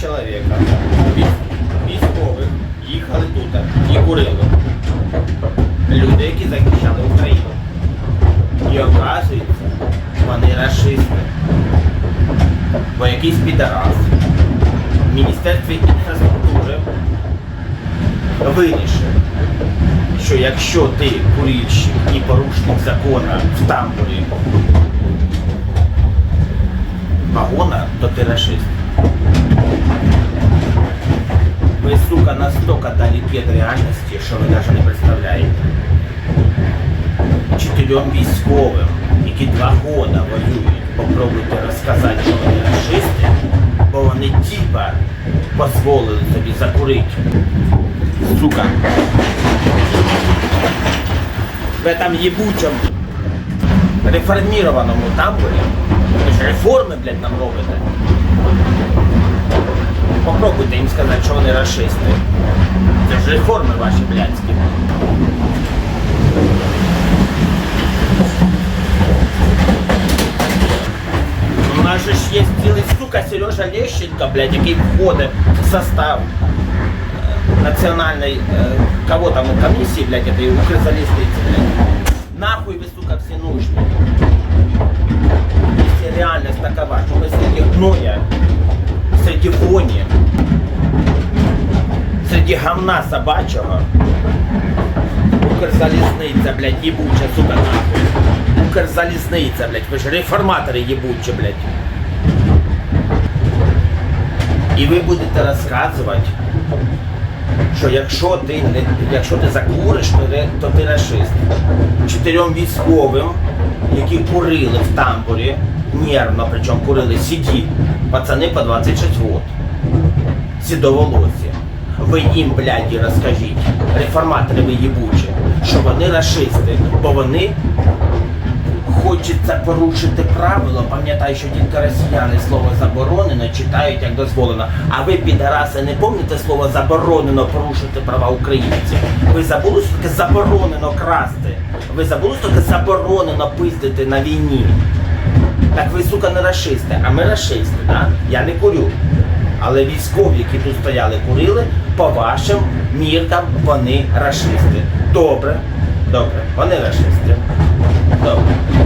чоловіка, військ- військових, їхали тут і курили. Люди, які захищали Україну. І оказується, вони расисти. Бо якийсь підарас в Міністерстві інфраструктури вирішив, що якщо ти курильщик і порушник закону в тамбурі вагона, то ти расист. Ви, сука, настолько далеки від реальності, що ви навіть не представляєте. Чотирьом військовим, які два года воюють, попробуйте розказати, що вони расисти, бо вони типа дозволили собі закурити. Сука. В этом ебучем. Ви ж реформи, блядь, нам робите. Попробуйте їм сказати, що вони расисти. Це ж реформи ваші блядські. У нас же ж є цілий сука Сережа Лещенко, блядь, який входить в состав е, національної е, кого там комісії, блядь, этой укрзалізниці, блядь. Нахуй ви, сука, всі нужні. Если реальность такова, что мы среди гноя, среди вони, среди гамна собачого, Укрзалізниця, блядь, ебуча, сука, нахуй. Укрзалізниця, блядь, ви ж реформатори єбучі, блядь. І ви будете розказувати, що якщо ти не якщо ти закуриш, то, то ти расист. Чотирьом військовим, які курили в тамбурі, нервно, причому курили сіді, пацани по 26 років, сідоволосі. Ви їм, бляді, розкажіть, реформатори ви їбучі, що вони расисти, бо вони хочеться порушити правило. Пам'ятаю, що тільки росіяни слово заборонено читають як дозволено. А ви, підараси, не пам'ятаєте слово заборонено порушити права українців? Ви забули, що таке заборонено красти? Ви забули, що таке заборонено пиздити на війні? Так ви, сука, не расисти, а ми расисти, да? Я не курю. Але військові, які тут стояли, курили, по вашим міркам вони расисти. Добре, добре, вони расисти. Добре.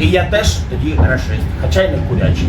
І я теж тоді рашист, хоча й не курячий.